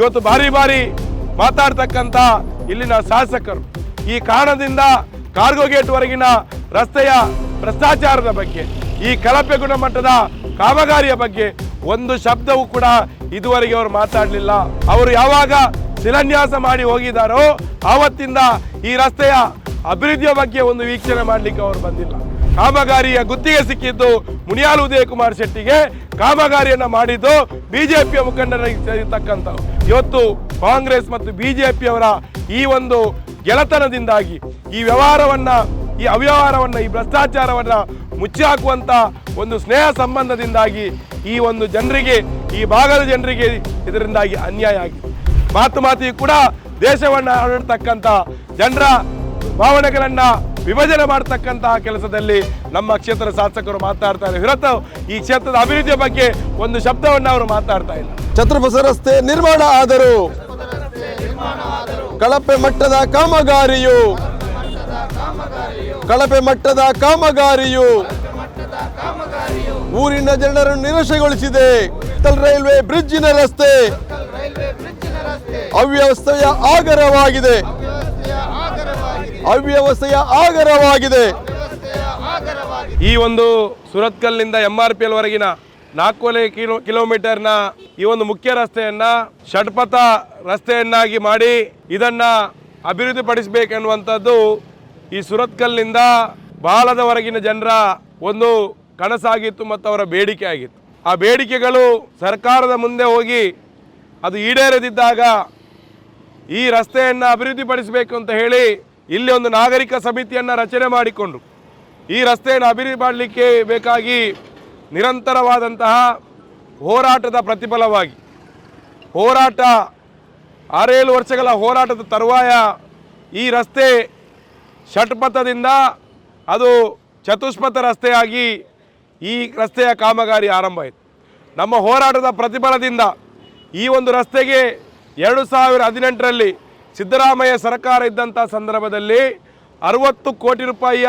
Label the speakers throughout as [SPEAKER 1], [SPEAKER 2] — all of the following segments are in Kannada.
[SPEAKER 1] ಇವತ್ತು ಬಾರಿ ಬಾರಿ ಮಾತಾಡ್ತಕ್ಕಂಥ ಇಲ್ಲಿನ ಶಾಸಕರು. ಈ ಕಾರಣದಿಂದ ಕಾರ್ಗೋ ಗೇಟ್ ವರೆಗಿನ ರಸ್ತೆಯ ಭ್ರಷ್ಟಾಚಾರದ ಬಗ್ಗೆ, ಈ ಕಳಪೆ ಗುಣಮಟ್ಟದ ಕಾಮಗಾರಿಯ ಬಗ್ಗೆ ಒಂದು ಶಬ್ದವೂ ಕೂಡ ಇದುವರೆಗೆ ಅವರು ಮಾತಾಡಲಿಲ್ಲ. ಅವರು ಯಾವಾಗ ಶಿಲಾನ್ಯಾಸ ಮಾಡಿ ಹೋಗಿದಾರೋ, ಆವತ್ತಿಂದ ಈ ರಸ್ತೆಯ ಅಭಿವೃದ್ಧಿಯ ಬಗ್ಗೆ ಒಂದು ವೀಕ್ಷಣೆ ಮಾಡಲಿಕ್ಕೆ ಅವರು ಬಂದಿಲ್ಲ. ಕಾಮಗಾರಿಯ ಗುತ್ತಿಗೆ ಸಿಕ್ಕಿದ್ದು ಮುನಿಯಾಲ್ ಉದಯಕುಮಾರ್ ಶೆಟ್ಟಿಗೆ. ಕಾಮಗಾರಿಯನ್ನ ಮಾಡಿದ್ದು ಬಿಜೆಪಿಯ ಮುಖಂಡರಾಗಿ ಸೇರಿರ್ತಕ್ಕಂಥವು ಇವತ್ತು ಕಾಂಗ್ರೆಸ್ ಮತ್ತು ಬಿಜೆಪಿಯವರ ಈ ಒಂದು ಗೆಳತನದಿಂದಾಗಿ ಈ ವ್ಯವಹಾರವನ್ನ, ಈ ಅವ್ಯವಹಾರವನ್ನ, ಈ ಭ್ರಷ್ಟಾಚಾರವನ್ನ ಮುಚ್ಚಿ ಹಾಕುವಂತ ಒಂದು ಸ್ನೇಹ ಸಂಬಂಧದಿಂದಾಗಿ ಈ ಒಂದು ಜನರಿಗೆ, ಈ ಭಾಗದ ಜನರಿಗೆ ಇದರಿಂದಾಗಿ ಅನ್ಯಾಯ ಆಗಿದೆ. ಮಾತು ಮಾತಿಗೂ ಕೂಡ ದೇಶವನ್ನ ಆಡತಕ್ಕಂತ ಜನರ ಭಾವನೆಗಳನ್ನ ವಿಭಜನೆ ಮಾಡ್ತಕ್ಕಂತಹ ಕೆಲಸದಲ್ಲಿ ನಮ್ಮ ಕ್ಷೇತ್ರದ ಶಾಸಕರು ಮಾತಾಡ್ತಾರೆ ಹೊರತು ಈ ಕ್ಷೇತ್ರದ ಅಭಿವೃದ್ಧಿಯ ಬಗ್ಗೆ ಒಂದು ಶಬ್ದವನ್ನು ಅವರು ಮಾತಾಡ್ತಾ ಇಲ್ಲ.
[SPEAKER 2] ಛತ್ರಪತಿ ರಸ್ತೆ ನಿರ್ಮಾಣ ಆದರು. ಕಳಪೆ ಮಟ್ಟದ ಕಾಮಗಾರಿಯು. ಕಳಪೆ ಮಟ್ಟದ ಕಾಮಗಾರಿಯು. ಊರಿನ ಜನರನ್ನು ನಿರಾಶೆಗೊಳಿಸಿದೆ. ರೈಲ್ವೆ ಬ್ರಿಡ್ಜಿನ ರಸ್ತೆ. ಅವ್ಯವಸ್ಥೆಯ ಆಗರವಾಗಿದೆ. ಅವ್ಯವಸ್ಥೆಯ ಆಗರವಾಗಿದೆ.
[SPEAKER 1] ಈ ಒಂದು ಸುರತ್ಕಲ್ನಿಂದ ಎಂ ಆರ್ ಪಿ ಎಲ್ ವರೆಗಿನ ನಾಲ್ಕೂವರೆ ಕಿಲೋ, ಕಿಲೋಮೀಟರ್ನ ಈ ಒಂದು ಮುಖ್ಯ ರಸ್ತೆಯನ್ನ ಷಟ್ಪಥ ರಸ್ತೆಯನ್ನಾಗಿ ಮಾಡಿ ಇದನ್ನ ಅಭಿವೃದ್ಧಿಪಡಿಸಬೇಕೆನ್ನುವಂಥದ್ದು ಈ ಸುರತ್ಕಲ್ನಿಂದ ಬಾಲದವರೆಗಿನ ಜನರ ಒಂದು ಕನಸಾಗಿತ್ತು ಮತ್ತು ಅವರ ಬೇಡಿಕೆ ಆಗಿತ್ತು. ಆ ಬೇಡಿಕೆಗಳು ಸರ್ಕಾರದ ಮುಂದೆ ಹೋಗಿ ಅದು ಈಡೇರದಿದ್ದಾಗ ಈ ರಸ್ತೆಯನ್ನು ಅಭಿವೃದ್ಧಿಪಡಿಸಬೇಕು ಅಂತ ಹೇಳಿ ಇಲ್ಲಿ ಒಂದು ನಾಗರಿಕ ಸಮಿತಿಯನ್ನು ರಚನೆ ಮಾಡಿಕೊಂಡು ಈ ರಸ್ತೆಯನ್ನು ಅಭಿವೃದ್ಧಿ ಮಾಡಲಿಕ್ಕೆ ಬೇಕಾಗಿ ನಿರಂತರವಾದಂತಹ ಹೋರಾಟದ ಪ್ರತಿಫಲವಾಗಿ, ಹೋರಾಟ, ಆರೇಳು ವರ್ಷಗಳ ಹೋರಾಟದ ತರುವಾಯ ಈ ರಸ್ತೆ ಷಟ್ಪಥದಿಂದ ಅದು ಚತುಷ್ಪಥ ರಸ್ತೆಯಾಗಿ ಈ ರಸ್ತೆಯ ಕಾಮಗಾರಿ ಆರಂಭ ಆಯಿತು. ನಮ್ಮ ಹೋರಾಟದ ಪ್ರತಿಫಲದಿಂದ ಈ ಒಂದು ರಸ್ತೆಗೆ ಎರಡು ಸಾವಿರ ಹದಿನೆಂಟರಲ್ಲಿ ಸಿದ್ದರಾಮಯ್ಯ ಸರ್ಕಾರ ಇದ್ದಂಥ ಸಂದರ್ಭದಲ್ಲಿ ಅರವತ್ತು ಕೋಟಿ ರೂಪಾಯಿಯ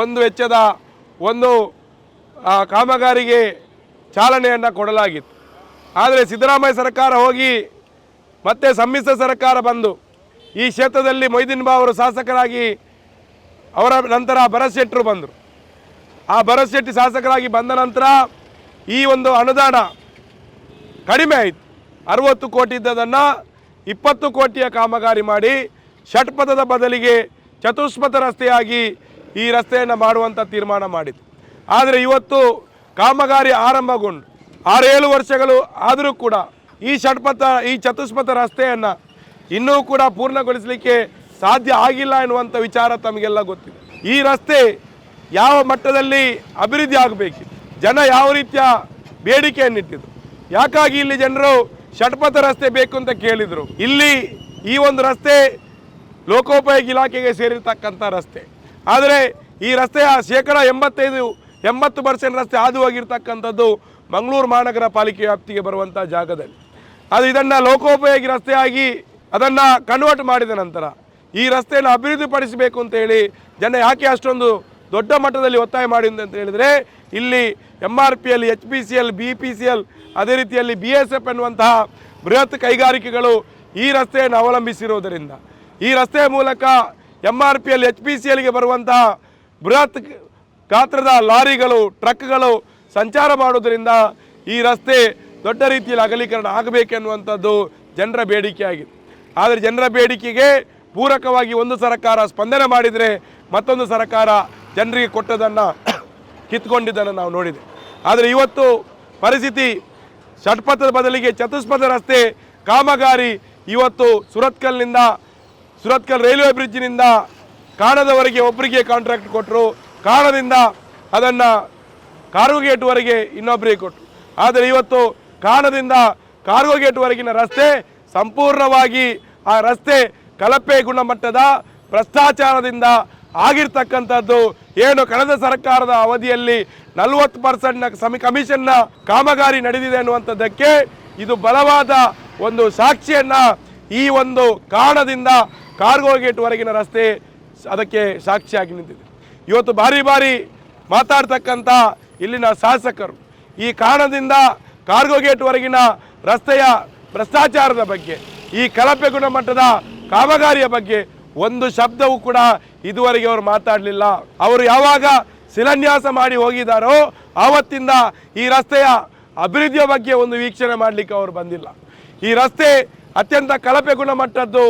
[SPEAKER 1] ಒಂದು ವೆಚ್ಚದ ಒಂದು ಕಾಮಗಾರಿಗೆ ಚಾಲನೆಯನ್ನು ಕೊಡಲಾಗಿತ್ತು. ಆದರೆ ಸಿದ್ದರಾಮಯ್ಯ ಸರ್ಕಾರ ಹೋಗಿ ಮತ್ತೆ ಸಮ್ಮಿಶ್ರ ಸರ್ಕಾರ ಬಂದು ಈ ಕ್ಷೇತ್ರದಲ್ಲಿ ಮೊಯ್ದಿನ್ ಬಾ ಅವರು ಶಾಸಕರಾಗಿ ಅವರ ನಂತರ ಭರತ್ ಶೆಟ್ಟರು ಬಂದರು. ಆ ಭರತ್ ಶೆಟ್ಟಿ ಶಾಸಕರಾಗಿ ಬಂದ ನಂತರ ಈ ಒಂದು ಅನುದಾನ ಕಡಿಮೆ ಆಯಿತು. ಅರವತ್ತು ಕೋಟಿ ಇದ್ದದನ್ನು ಇಪ್ಪತ್ತು ಕೋಟಿಯ ಕಾಮಗಾರಿ ಮಾಡಿ ಷಟ್ಪಥದ ಬದಲಿಗೆ ಚತುಷ್ಪಥ ರಸ್ತೆಯಾಗಿ ಈ ರಸ್ತೆಯನ್ನು ಮಾಡುವಂಥ ತೀರ್ಮಾನ ಮಾಡಿತು ಆದರೆ ಇವತ್ತು ಕಾಮಗಾರಿ ಆರಂಭಗೊಂಡು ಆರೇಳು ವರ್ಷಗಳು ಆದರೂ ಕೂಡ ಈ ಷಟ್ಪಥ, ಈ ಚತುಷ್ಪಥ ರಸ್ತೆಯನ್ನು ಇನ್ನೂ ಕೂಡ ಪೂರ್ಣಗೊಳಿಸಲಿಕ್ಕೆ ಸಾಧ್ಯ ಆಗಿಲ್ಲ ಎನ್ನುವಂಥ ವಿಚಾರ ತಮಗೆಲ್ಲ ಗೊತ್ತಿದೆ. ಈ ರಸ್ತೆ ಯಾವ ಮಟ್ಟದಲ್ಲಿ ಅಭಿವೃದ್ಧಿ ಆಗಬೇಕು? ಜನ ಯಾವ ರೀತಿಯ ಬೇಡಿಕೆಯನ್ನಿಟ್ಟಿದ್ರು? ಯಾಕಾಗಿ ಇಲ್ಲಿ ಜನರು ಷಟ್ಪಥ ರಸ್ತೆ ಬೇಕು ಅಂತ ಕೇಳಿದರು. ಇಲ್ಲಿ ಈ ಒಂದು ರಸ್ತೆ ಲೋಕೋಪಯೋಗಿ ಇಲಾಖೆಗೆ ಸೇರಿರ್ತಕ್ಕಂಥ ರಸ್ತೆ. ಆದರೆ ಈ ರಸ್ತೆಯ ಶೇಕಡ ಎಂಬತ್ತೈದು, ಎಂಬತ್ತು ಪರ್ಸೆಂಟ್ ರಸ್ತೆ ಹಾದು ಹೋಗಿರ್ತಕ್ಕಂಥದ್ದು ಮಂಗಳೂರು ಮಹಾನಗರ ಪಾಲಿಕೆ ವ್ಯಾಪ್ತಿಗೆ ಬರುವಂಥ ಜಾಗದಲ್ಲಿ. ಅದು ಇದನ್ನು ಲೋಕೋಪಯೋಗಿ ರಸ್ತೆಯಾಗಿ ಅದನ್ನು ಕನ್ವರ್ಟ್ ಮಾಡಿದ ನಂತರ ಈ ರಸ್ತೆಯನ್ನು ಅಭಿವೃದ್ಧಿಪಡಿಸಬೇಕು ಅಂತ ಹೇಳಿ ಜನ ಯಾಕೆ ಅಷ್ಟೊಂದು ದೊಡ್ಡ ಮಟ್ಟದಲ್ಲಿ ಒತ್ತಾಯ ಮಾಡಿ ಅಂತ ಹೇಳಿದರೆ, ಇಲ್ಲಿ M R P L H P C L B P C L ಅದೇ ರೀತಿಯಲ್ಲಿ ಬಿ ಎಸ್ ಎಫ್ ಎನ್ನುವಂತಹ ಬೃಹತ್ ಕೈಗಾರಿಕೆಗಳು ಈ ರಸ್ತೆಯನ್ನು ಅವಲಂಬಿಸಿರುವುದರಿಂದ. ಈ ರಸ್ತೆಯ ಮೂಲಕ M R P L H P C ಎಲ್ಗೆ ಬರುವಂತಹ ಬೃಹತ್ ಗಾತ್ರದ ಲಾರಿಗಳು, ಟ್ರಕ್ಗಳು ಸಂಚಾರ ಮಾಡುವುದರಿಂದ ಈ ರಸ್ತೆ ದೊಡ್ಡ ರೀತಿಯಲ್ಲಿ ಅಗಲೀಕರಣ ಆಗಬೇಕೆನ್ನುವಂಥದ್ದು ಜನರ ಬೇಡಿಕೆಯಾಗಿದೆ. ಆದರೆ ಜನರ ಬೇಡಿಕೆಗೆ ಪೂರಕವಾಗಿ ಒಂದು ಸರ್ಕಾರ ಸ್ಪಂದನೆ ಮಾಡಿದರೆ ಮತ್ತೊಂದು ಸರ್ಕಾರ ಜನರಿಗೆ ಕೊಟ್ಟದನ್ನು ಕಿತ್ಕೊಂಡಿದ್ದನ್ನು ನಾವು ನೋಡಿದೆ ಆದರೆ ಇವತ್ತು ಪರಿಸ್ಥಿತಿ ಷಟ್ಪಥದ ಬದಲಿಗೆ ಚತುಷ್ಪಥ ರಸ್ತೆ ಕಾಮಗಾರಿ ಇವತ್ತು ಸುರತ್ಕಲ್ನಿಂದ, ಸುರತ್ಕಲ್ ರೈಲ್ವೆ ಬ್ರಿಡ್ಜ್ನಿಂದ ಕಾಣದವರೆಗೆ ಒಬ್ಬರಿಗೆ ಕಾಂಟ್ರಾಕ್ಟ್ ಕೊಟ್ಟರು ಕಾಣದಿಂದ ಅದನ್ನು ಕಾರ್ಗೋಗೇಟ್ವರೆಗೆ ಇನ್ನೊಬ್ಬರಿಗೆ ಕೊಟ್ಟರು ಆದರೆ ಇವತ್ತು ಕಾಣದಿಂದ ಕಾರ್ಗೋಗೇಟ್ವರೆಗಿನ ರಸ್ತೆ ಸಂಪೂರ್ಣವಾಗಿ ಆ ರಸ್ತೆ ಕಳಪೆ ಗುಣಮಟ್ಟದ ಭ್ರಷ್ಟಾಚಾರದಿಂದ ಆಗಿರ್ತಕ್ಕಂಥದ್ದು ಏನು ಕಳೆದ ಸರ್ಕಾರದ ಅವಧಿಯಲ್ಲಿ ನಲವತ್ತು ಪರ್ಸೆಂಟ್ನ ಸಮಿ, ಕಮಿಷನ್ನ ಕಾಮಗಾರಿ ನಡೆದಿದೆ ಅನ್ನುವಂಥದ್ದಕ್ಕೆ ಇದು ಬಲವಾದ ಒಂದು ಸಾಕ್ಷಿಯನ್ನ ಈ ಒಂದು ಕಾರಣದಿಂದ ಕಾರ್ಗೋ ಗೇಟ್ವರೆಗಿನ ರಸ್ತೆ ಅದಕ್ಕೆ ಸಾಕ್ಷಿಯಾಗಿ ನಿಂತಿದೆ. ಇವತ್ತು ಬಾರಿ ಬಾರಿ ಮಾತಾಡ್ತಕ್ಕಂಥ ಇಲ್ಲಿನ ಶಾಸಕರು ಈ ಕಾರಣದಿಂದ ಕಾರ್ಗೋ ಗೇಟ್ವರೆಗಿನ ರಸ್ತೆಯ ಭ್ರಷ್ಟಾಚಾರದ ಬಗ್ಗೆ ಈ ಕಳಪೆ ಗುಣಮಟ್ಟದ ಕಾಮಗಾರಿಯ ಬಗ್ಗೆ ಒಂದು ಶಬ್ದವೂ ಕೂಡ ಇದುವರೆಗೆ ಅವರು ಮಾತಾಡಲಿಲ್ಲ. ಅವರು ಯಾವಾಗ ಶಿಲಾನ್ಯಾಸ ಮಾಡಿ ಹೋಗಿದ್ದಾರೋ ಆವತ್ತಿಂದ ಈ ರಸ್ತೆಯ ಅಭಿವೃದ್ಧಿಯ ಬಗ್ಗೆ ಒಂದು ವೀಕ್ಷಣೆ ಮಾಡಲಿಕ್ಕೆ ಅವರು ಬಂದಿಲ್ಲ. ಈ ರಸ್ತೆ ಅತ್ಯಂತ ಕಳಪೆ ಗುಣಮಟ್ಟದ್ದು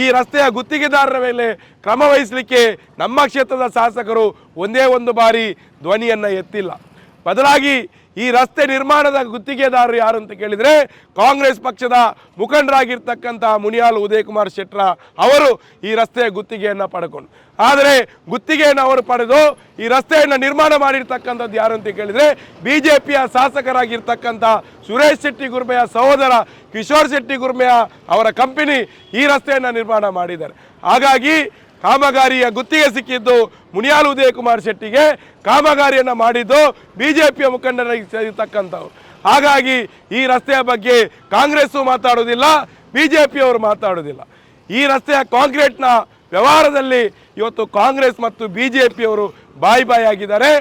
[SPEAKER 1] ಈ ರಸ್ತೆಯ ಗುತ್ತಿಗೆದಾರರ ಮೇಲೆ ಕ್ರಮ ವಹಿಸಲಿಕ್ಕೆ ನಮ್ಮ ಕ್ಷೇತ್ರದ ಶಾಸಕರು ಒಂದೇ ಒಂದು ಬಾರಿ ಧ್ವನಿಯನ್ನು ಎತ್ತಿಲ್ಲ. ಬದಲಾಗಿ ಈ ರಸ್ತೆ ನಿರ್ಮಾಣದ ಗುತ್ತಿಗೆದಾರರು ಯಾರು ಅಂತ ಕೇಳಿದರೆ ಕಾಂಗ್ರೆಸ್ ಪಕ್ಷದ ಮುಖಂಡರಾಗಿರ್ತಕ್ಕಂಥ ಮುನಿಯಾಲ್ ಉದಯಕುಮಾರ್ ಶೆಟ್ರ ಅವರು ಈ ರಸ್ತೆಯ ಗುತ್ತಿಗೆಯನ್ನು ಪಡ್ಕೊಂಡು ಆದರೆ ಗುತ್ತಿಗೆಯನ್ನು ಅವರು ಪಡೆದು ಈ ರಸ್ತೆಯನ್ನು ನಿರ್ಮಾಣ ಮಾಡಿರ್ತಕ್ಕಂಥದ್ದು ಯಾರು ಅಂತ ಕೇಳಿದರೆ ಬಿ ಜೆ ಪಿಯ ಶಾಸಕರಾಗಿರ್ತಕ್ಕಂಥ ಸುರೇಶ್ ಶೆಟ್ಟಿ ಗುರ್ಮೆಯ ಸಹೋದರ ಕಿಶೋರ್ ಶೆಟ್ಟಿ ಗುರ್ಮೆಯ ಅವರ ಕಂಪನಿ ಈ ರಸ್ತೆಯನ್ನು ನಿರ್ಮಾಣ ಮಾಡಿದ್ದಾರೆ. ಹಾಗಾಗಿ ಕಾಮಗಾರಿಯ ಗುತ್ತಿಗೆ ಸಿಕ್ಕಿದ್ದು ಮುನಿಯಾಲ್ ಉದಯಕುಮಾರ್ ಶೆಟ್ಟಿಗೆ ಕಾಮಗಾರಿಯನ್ನು ಮಾಡಿದ್ದು ಬಿ ಜೆ ಪಿಯ ಮುಖಂಡರಾಗಿ ಸೇರಿರ್ತಕ್ಕಂಥವ್ರು. ಹಾಗಾಗಿ ಈ ರಸ್ತೆಯ ಬಗ್ಗೆ ಕಾಂಗ್ರೆಸ್ಸು ಮಾತಾಡೋದಿಲ್ಲ ಬಿ ಜೆ ಪಿಯವರು ಮಾತಾಡೋದಿಲ್ಲ. ಈ ರಸ್ತೆಯ ಕಾಂಕ್ರೀಟ್ನ ವ್ಯವಹಾರದಲ್ಲಿ ಇವತ್ತು ಕಾಂಗ್ರೆಸ್ ಮತ್ತು ಬಿ ಜೆ ಪಿಯವರು ಬಾಯಿ ಬಾಯಿ ಆಗಿದ್ದಾರೆ.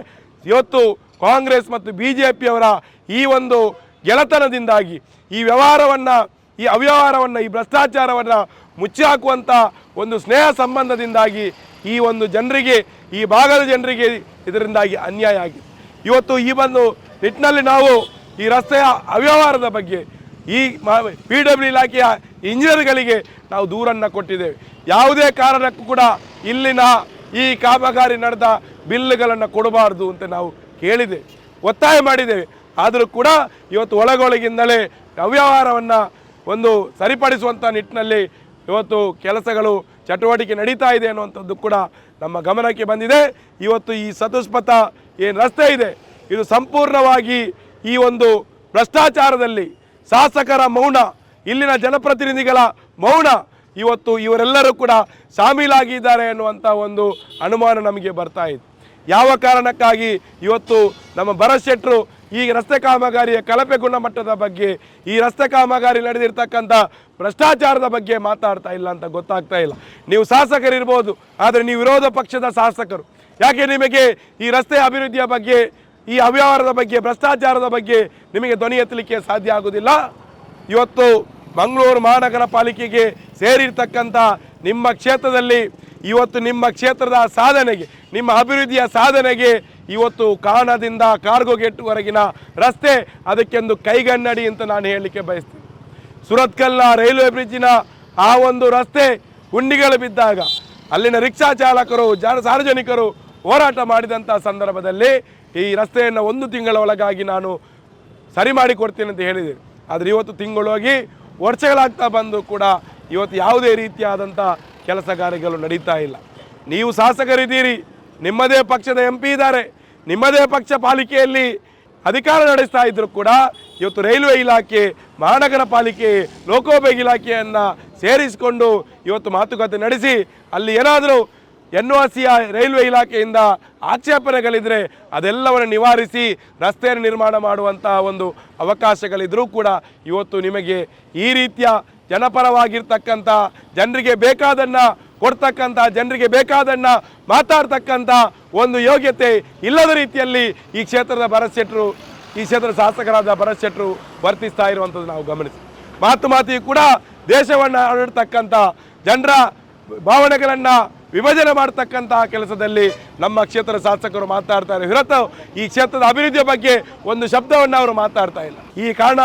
[SPEAKER 1] ಇವತ್ತು ಕಾಂಗ್ರೆಸ್ ಮತ್ತು ಬಿ ಜೆ ಪಿಯವರ ಈ ಒಂದು ಗೆಳೆತನದಿಂದಾಗಿ ಈ ವ್ಯವಹಾರವನ್ನು, ಈ ಅವ್ಯವಹಾರವನ್ನು, ಈ ಭ್ರಷ್ಟಾಚಾರವನ್ನು ಮುಚ್ಚಿ ಹಾಕುವಂಥ ಒಂದು ಸ್ನೇಹ ಸಂಬಂಧದಿಂದಾಗಿ ಈ ಒಂದು ಜನರಿಗೆ, ಈ ಭಾಗದ ಜನರಿಗೆ ಇದರಿಂದಾಗಿ ಅನ್ಯಾಯ ಆಗಿದೆ. ಇವತ್ತು ಈ ಒಂದು ನಿಟ್ಟಿನಲ್ಲಿ ನಾವು ಈ ರಸ್ತೆಯ ಅವ್ಯವಹಾರದ ಬಗ್ಗೆ, ಈ ಪಿ ಡಬ್ಲ್ಯೂ ಇಲಾಖೆಯ ಇಂಜಿನಿಯರ್ಗಳಿಗೆ ನಾವು ದೂರನ್ನು ಕೊಟ್ಟಿದ್ದೇವೆ. ಯಾವುದೇ ಕಾರಣಕ್ಕೂ ಕೂಡ ಇಲ್ಲಿನ ಈ ಕಾಮಗಾರಿ ನಡೆದ ಬಿಲ್ಲುಗಳನ್ನು ಕೊಡಬಾರ್ದು ಅಂತ ನಾವು ಕೇಳಿದೆ ಒತ್ತಾಯ ಮಾಡಿದ್ದೇವೆ. ಆದರೂ ಕೂಡ ಇವತ್ತು ಒಳಗೊಳಗಿಂದಲೇ ಅವ್ಯವಹಾರವನ್ನು ಒಂದು ಸರಿಪಡಿಸುವಂಥ ನಿಟ್ಟಿನಲ್ಲಿ ಇವತ್ತು ಕೆಲಸಗಳು ಚಟುವಟಿಕೆ ನಡೀತಾ ಇದೆ ಅನ್ನುವಂಥದ್ದು ಕೂಡ ನಮ್ಮ ಗಮನಕ್ಕೆ ಬಂದಿದೆ. ಇವತ್ತು ಈ ಸತುಸ್ಪಥ ಏನು ರಸ್ತೆ ಇದೆ, ಇದು ಸಂಪೂರ್ಣವಾಗಿ ಈ ಒಂದು ಭ್ರಷ್ಟಾಚಾರದಲ್ಲಿ ಶಾಸಕರ ಮೌನ, ಇಲ್ಲಿನ ಜನಪ್ರತಿನಿಧಿಗಳ ಮೌನ, ಇವತ್ತು ಇವರೆಲ್ಲರೂ ಕೂಡ ಶಾಮೀಲಾಗಿದ್ದಾರೆ ಅನ್ನುವಂಥ ಒಂದು ಅನುಮಾನ ನಮಗೆ ಬರ್ತಾ ಇದೆ ಯಾವ ಕಾರಣಕ್ಕಾಗಿ ಇವತ್ತು ನಮ್ಮ ಭರತ್ ಶೆಟ್ರು ಈ ರಸ್ತೆ ಕಾಮಗಾರಿಯ ಕಳಪೆ ಗುಣಮಟ್ಟದ ಬಗ್ಗೆ, ಈ ರಸ್ತೆ ಕಾಮಗಾರಿ ನಡೆದಿರ್ತಕ್ಕಂಥ ಭ್ರಷ್ಟಾಚಾರದ ಬಗ್ಗೆ ಮಾತಾಡ್ತಾ ಇಲ್ಲ ಅಂತ ಗೊತ್ತಾಗ್ತಾ ಇಲ್ಲ. ನೀವು ಶಾಸಕರಿರ್ಬೋದು, ಆದರೆ ನೀವು ವಿರೋಧ ಪಕ್ಷದ ಶಾಸಕರು. ಯಾಕೆ ನಿಮಗೆ ಈ ರಸ್ತೆ ಅಭಿವೃದ್ಧಿಯ ಬಗ್ಗೆ, ಈ ಅವ್ಯವಹಾರದ ಬಗ್ಗೆ, ಭ್ರಷ್ಟಾಚಾರದ ಬಗ್ಗೆ ನಿಮಗೆ ಧ್ವನಿ ಎತ್ತಲಿಕ್ಕೆ ಸಾಧ್ಯ ಆಗುವುದಿಲ್ಲ ಇವತ್ತು ಮಂಗಳೂರು ಮಹಾನಗರ ಪಾಲಿಕೆಗೆ ಸೇರಿರ್ತಕ್ಕಂಥ ನಿಮ್ಮ ಕ್ಷೇತ್ರದಲ್ಲಿ, ಇವತ್ತು ನಿಮ್ಮ ಕ್ಷೇತ್ರದ ಸಾಧನೆಗೆ, ನಿಮ್ಮ ಅಭಿವೃದ್ಧಿಯ ಸಾಧನೆಗೆ ಇವತ್ತು ಕಾರಣದಿಂದ ಕಾರ್ಗೋ ಗೇಟ್ವರೆಗಿನ ರಸ್ತೆ ಅದಕ್ಕೆಂದು ಕೈಗನ್ನಡಿ ಅಂತ ನಾನು ಹೇಳಲಿಕ್ಕೆ ಬಯಸ್ತೀನಿ. ಸುರತ್ಕಲ್ನ ರೈಲ್ವೆ ಬ್ರಿಡ್ಜಿನ ಆ ಒಂದು ರಸ್ತೆ ಹುಂಡಿಗಳು ಬಿದ್ದಾಗ ಅಲ್ಲಿನ ರಿಕ್ಷಾ ಚಾಲಕರು, ಜನ ಸಾರ್ವಜನಿಕರು ಹೋರಾಟ ಮಾಡಿದಂಥ ಸಂದರ್ಭದಲ್ಲಿ ಈ ರಸ್ತೆಯನ್ನು ಒಂದು ತಿಂಗಳ ಒಳಗಾಗಿ ನಾನು ಸರಿ ಮಾಡಿಕೊಡ್ತೀನಿ ಅಂತ ಹೇಳಿದೆ. ಆದರೆ ಇವತ್ತು ತಿಂಗಳೋಗಿ ವರ್ಷಗಳಾಗ್ತಾ ಬಂದು ಕೂಡ ಇವತ್ತು ಯಾವುದೇ ರೀತಿಯಾದಂಥ ಕೆಲಸ ಕಾರ್ಯಗಳು ನಡೀತಾ ಇಲ್ಲ. ನೀವು ಶಾಸಕರಿದ್ದೀರಿ, ನಿಮ್ಮದೇ ಪಕ್ಷದ ಎಂ ಇದ್ದಾರೆ, ನಿಮ್ಮದೇ ಪಕ್ಷ ಪಾಲಿಕೆಯಲ್ಲಿ ಅಧಿಕಾರ ನಡೆಸ್ತಾ ಇದ್ದರೂ ಕೂಡ ಇವತ್ತು ರೈಲ್ವೆ ಇಲಾಖೆ, ಮಹಾನಗರ ಪಾಲಿಕೆ, ಲೋಕೋಪಯೋಗಿ ಇಲಾಖೆಯನ್ನು ಸೇರಿಸಿಕೊಂಡು ಇವತ್ತು ಮಾತುಕತೆ ನಡೆಸಿ ಅಲ್ಲಿ ಏನಾದರೂ ಎನ್ ಒ ಸಿಯ ರೈಲ್ವೆ ಇಲಾಖೆಯಿಂದ ಆಕ್ಷೇಪಣೆಗಳಿದ್ರೆ ಅದೆಲ್ಲವನ್ನು ನಿವಾರಿಸಿ ರಸ್ತೆಯನ್ನು ನಿರ್ಮಾಣ ಮಾಡುವಂತಹ ಒಂದು ಅವಕಾಶಗಳಿದ್ರೂ ಕೂಡ ಇವತ್ತು ನಿಮಗೆ ಈ ರೀತಿಯ ಜನಪರವಾಗಿರ್ತಕ್ಕಂಥ, ಜನರಿಗೆ ಬೇಕಾದನ್ನು ಕೊಡ್ತಕ್ಕಂಥ, ಜನರಿಗೆ ಬೇಕಾದನ್ನು ಮಾತಾಡ್ತಕ್ಕಂಥ ಒಂದು ಯೋಗ್ಯತೆ ಇಲ್ಲದ ರೀತಿಯಲ್ಲಿ ಈ ಕ್ಷೇತ್ರದ ಭರಸೆಟ್ರು ಈ ಕ್ಷೇತ್ರದ ಶಾಸಕರಾದ ಭರಶೆಟ್ಟರು ವರ್ತಿಸ್ತಾ ಇರುವಂಥದ್ದು ನಾವು ಗಮನಿಸಿ. ಮಾತು ಮಾತಿಯೂ ಕೂಡ ದೇಶವನ್ನು ಆಡತಕ್ಕಂಥ ಜನರ ಭಾವನೆಗಳನ್ನು ವಿಭಜನೆ ಮಾಡ್ತಕ್ಕಂಥ ಕೆಲಸದಲ್ಲಿ ನಮ್ಮ ಕ್ಷೇತ್ರದ ಶಾಸಕರು ಮಾತಾಡ್ತಾರೆ. ಹೊರತು ಈ ಕ್ಷೇತ್ರದ ಅಭಿವೃದ್ಧಿಯ ಬಗ್ಗೆ ಒಂದು ಶಬ್ದವನ್ನು ಅವರು ಮಾತಾಡ್ತಾ ಇಲ್ಲ. ಈ ಕಾರಣ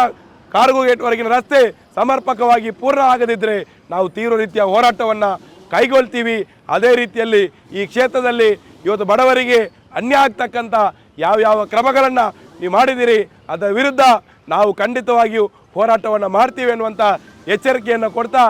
[SPEAKER 1] ಕಾರ್ಗೋ ಗೇಟ್ವರೆಗಿನ ರಸ್ತೆ ಸಮರ್ಪಕವಾಗಿ ಪೂರ್ಣ ಆಗದಿದ್ದರೆ ನಾವು ತೀವ್ರ ರೀತಿಯ ಹೋರಾಟವನ್ನು ಕೈಗೊಳ್ತೀವಿ. ಅದೇ ರೀತಿಯಲ್ಲಿ ಈ ಕ್ಷೇತ್ರದಲ್ಲಿ ಇವತ್ತು ಬಡವರಿಗೆ ಅನ್ಯ ಆಗ್ತಕ್ಕಂಥ ಯಾವ್ಯಾವ ಕ್ರಮಗಳನ್ನು ನೀವು ಮಾಡಿದ್ದೀರಿ ಅದರ ವಿರುದ್ಧ ನಾವು ಖಂಡಿತವಾಗಿಯೂ ಹೋರಾಟವನ್ನು ಮಾಡ್ತೀವಿ ಅನ್ನುವಂಥ ಎಚ್ಚರಿಕೆಯನ್ನು ಕೊಡ್ತಾ